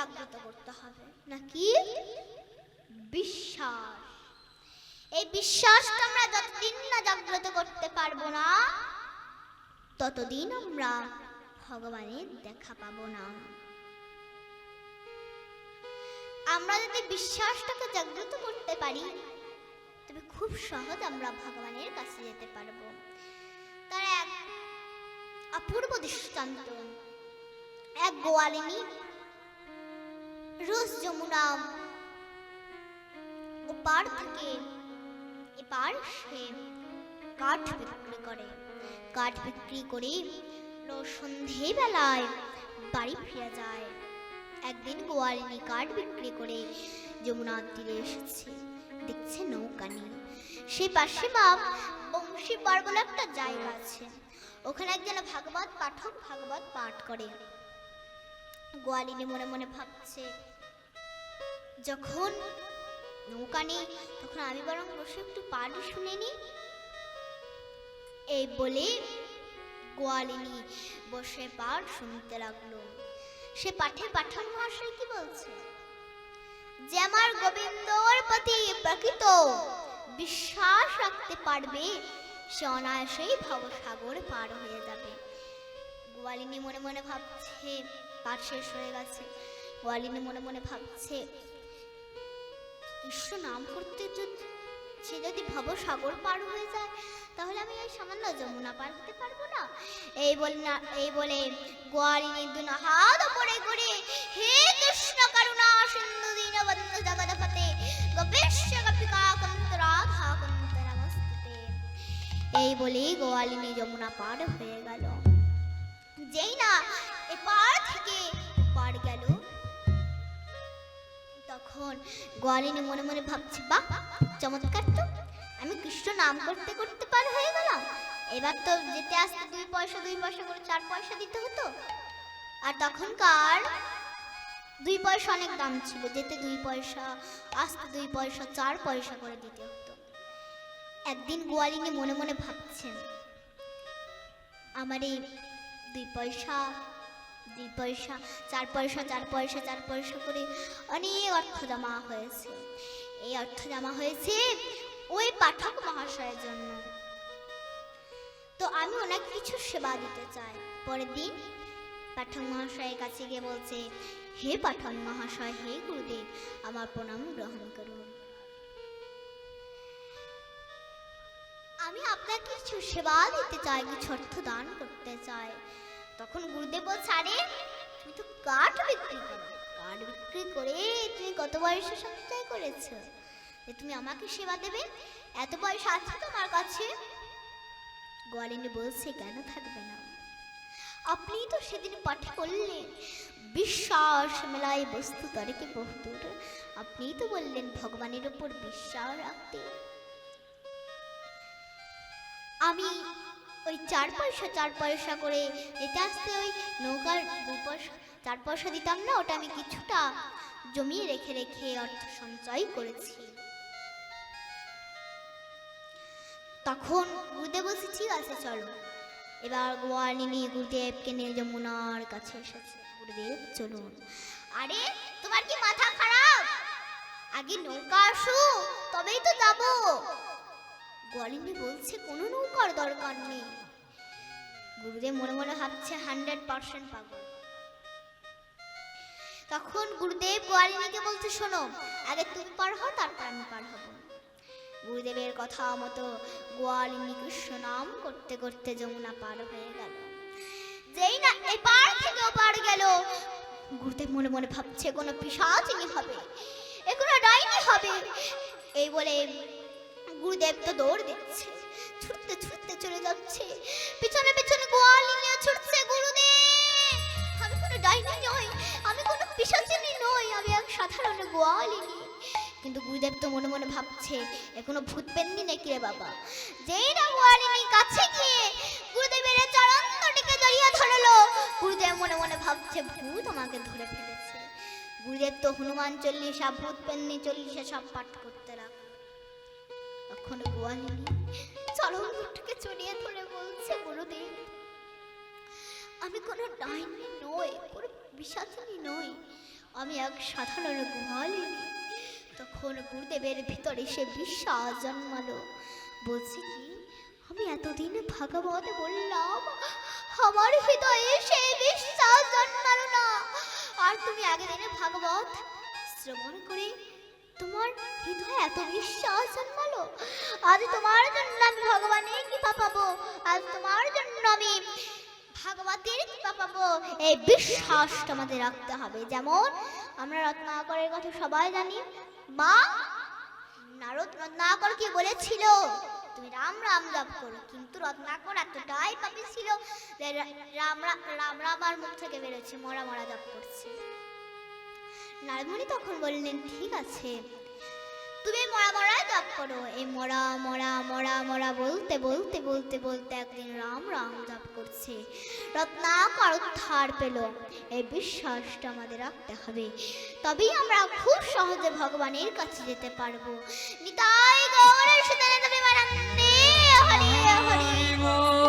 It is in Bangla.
জাগ্রত করতে হবে। নাকি? বিশ্বাস। এই বিশ্বাসটা আমরা যতদিন না জাগ্রত করতে পারব না, ততদিন আমরা ভগবানের দেখা পাবো না। আমরা যদি বিশ্বাসটাকে জাগ্রত করতে পারি, তবে খুব সহজ আমরা ভগবানের কাছে যেতে পারব। তার এক অপূর্ব দৃষ্টান্ত, এক গোয়ালিনী রোজ যমুনা ও ওপার থেকে এপার সে কাঠ বিক্রি করে। কাঠ বিক্রি করে সন্ধেবেলায় বাড়ি ফিরে যায়। একদিন গোয়ালিনী কাঠ বিক্রি করে যমুনার তীরে এসেছে। দেখছে নৌকা নেই। সেই পাশে বা বংশী পার বলে একটা জায়গা আছে। ওখানে একজন ভাগবত পাঠক ভাগবত পাঠ করে। গোয়ালিনী মনে মনে ভাবছে যখন নৌকা নেই, তখন আমি বরং বসে একটু পাঠ শুনে নিই। এই বলে গোয়ালিনী বসে পাঠ শুনতে লাগল। সে পাঠে পাঠান মহাশয় কি বলছে? যে আমার গোবিন্দর প্রতি প্রকৃত বিশ্বাস রাখতে পারবে, সে অনায়াসেই ভবসাগর পার হয়ে যাবে। গোয়ালিনী মনে মনে ভাবছে, পাঠ শেষ হয়ে গেছে। গোয়ালিনী মনে মনে ভাবছে কৃষ্ণ নাম করতে যদি সে যদি ভবসাগর পার হয়ে যায়, তাহলে আমি এই সামান্য যমুনা পার হতে পারব না। এই বলে না, এই বলে গোয়ালিনী দুনো হাত উপরে করে হে কৃষ্ণ করুণা সিন্ধু দীনবন্ধু জগদপতে গোপেশ্য গোপিকা কুন্ত রাধা কুন্ত নমস্তে এই বলেই গোয়ালিনী যমুনা পার হয়ে গেল। যেই না এপার থেকে তখন গোয়ালিনী মনে মনে ভাবছি, বাহ চমৎকার তো। আমি কৃষ্ণ নাম করতে করতে পার হয়ে গেলাম। এবার তো যেতে আসতে দুই পয়সা দুই পয়সা করে চার পয়সা দিতে হতো। আর তখনকার দুই পয়সা অনেক দাম ছিল। যেতে দুই পয়সা, আসতে দুই পয়সা, চার পয়সা করে দিতে হতো। একদিন গোয়ালিনী মনে মনে ভাবছেন, আমার এই দুই পয়সা দুই পয়সা, চার পয়সা চার পয়সা চার পয়সা করে অনেক অর্থ জমা হয়েছে। এই অর্থ জমা হয়েছে ওই পাঠক মহাশয়ের জন্য। তো আমি ওনাকে কিছু সেবা দিতে চাই। পরের দিন পাঠক মহাশয়ের কাছে গিয়ে বলছে, হে পাঠক মহাশয়, হে গুরুদেব, আমার প্রণাম গ্রহণ করুন। আমি আপনাকে কিছু সেবা দিতে চাই, কিছু অর্থ দান করতে চাই। তখন গুরুদেব আরে, তুমি তো কাঠ বিক্রি করো। কাঠ বিক্রি করে তুমি কত বয়সে সঞ্চয় করেছ? যে তুমি আমাকে সেবা দেবে? এত পয়সা আছে তোমার কাছে? গোয়ালিনী বলছে, কেন থাকবে না? আপনি তো সেদিন পাঠে করলেন। বিশ্বাস মেলায় বস্তু তরকে বহুদূর আপনি তো বললেন ভগবানের উপর বিশ্বাস রাখতে। আমি ওই চার পয়সা চার পয়সা করে যেতে আসতে ওই নৌকার দু পয়সা, চার পয়সা দিতাম না, ওটা আমি কিছুটা জমিয়ে রেখে রেখে অর্থ সঞ্চয় করেছি। তখন গুরুদেব বলছে, ঠিক আছে, চলো। এবার গোয়ালিনী গুরুদেবকে নিয়ে যমুনার কাছে এসেছে। গুরুদেব, চলুন। আরে, তোমার কি মাথা খারাপ? আগে নৌকা আসু তবেই তো যাব। গোয়ালিনী বলছে, কোনো নৌকার দরকার নেই। গুরুদেব মনে মনে ভাবছে হান্ড্রেড পার্সেন্ট পাগল। তখন গুরুদেব গোয়ালিনীকে বলছে, শোনো, আগে তুমি পার হও, তারপর আমি পার হব। গুরুদেবের কথা মতো গোয়ালিনী কৃষ্ণ নাম করতে করতে যমুনা পার হয়ে গেল। যেই না এপার থেকে ওপার গেল, গুরুদেব মনে মনে ভাবছে, কোনো পিসাচিনি হবে এ কোনো ডাইনি হবে। এই বলে গুরুদেব তো দৌড় দিচ্ছে। ছুটতে ছুটতে চলে যাচ্ছে। পিছনে পিছনে গোয়ালি নিয়ে ছুটছে গুরুদেব। আমি কোনো ডাইনি নই, আমি কোনো পিসাচিনি নই, আমি এক সাধারণ গোয়ালিনী কিন্তু গুরুদেব তো মনে মনে ভাবছে, এখনও ভূত পেননি নাকি রে বাবা? যেই না গোয়ালিনী কাছে গিয়ে গুরুদেবের চরণ জড়িয়ে ধরলো, গুরুদেব মনে মনে ভাবছে, ভূত আমাকে ধরে ফেলেছে। গুরুদেব তো হনুমান চল্লিশা, ভূত পেননি চল্লিশা সব পাঠ লাগল তখন গোয়ালিনী চরণ দুটিকে জড়িয়ে ধরে বলছে গুরুদেব। আমি কোনো ডাইনি নই, কোনো বিষাচিনী নই। আমি এক সাধারণ গোয়ালিনী। তখন গুরুদেবের ভিতরে সে বিশ্বাস জন্মালো। বলছি কি, আমি এতদিন ভাগবত বললাম, আমার হৃদয়ে সে বিশ্বাস জন্মালো না। আর তুমি আগে দিনে ভাগবত শ্রবণ করে তোমার হৃদয়ে এত বিশ্বাস জন্মালো? আজ তোমার জন্য আমি ভগবানের কৃপা পাবো। আজ তোমার জন্য আমি ভাগবতের কৃপা পাবো। এই বিশ্বাসটা আমাদের রাখতে হবে। যেমন আমরা রত্নাকরের কথা সবাই জানি। মা, নারদ রত্নাকর রত্নাকরকে বলেছিল? তুমি রাম রাম জপ করো। কিন্তু রত্নাকর এতটাই পাপি ছিল রাম রাম রাম আর মুখ থেকে বেরোচ্ছে, মরা মরা জপ করছে। লালমণি তখন বললেন, ঠিক আছে। তুমি মরা মরা জপ করো। এই মরা মরা মরা মরা বলতে বলতে বলতে বলতে একদিন রাম রাম জপ করছে। রত্নাম আর উদ্ধার পেল। এই বিশ্বাসটা আমাদের রাখতে হবে। তবেই আমরা খুব সহজে ভগবানের কাছে যেতে পারব। নিতাই গৌরের সুতরাং হরি হরি।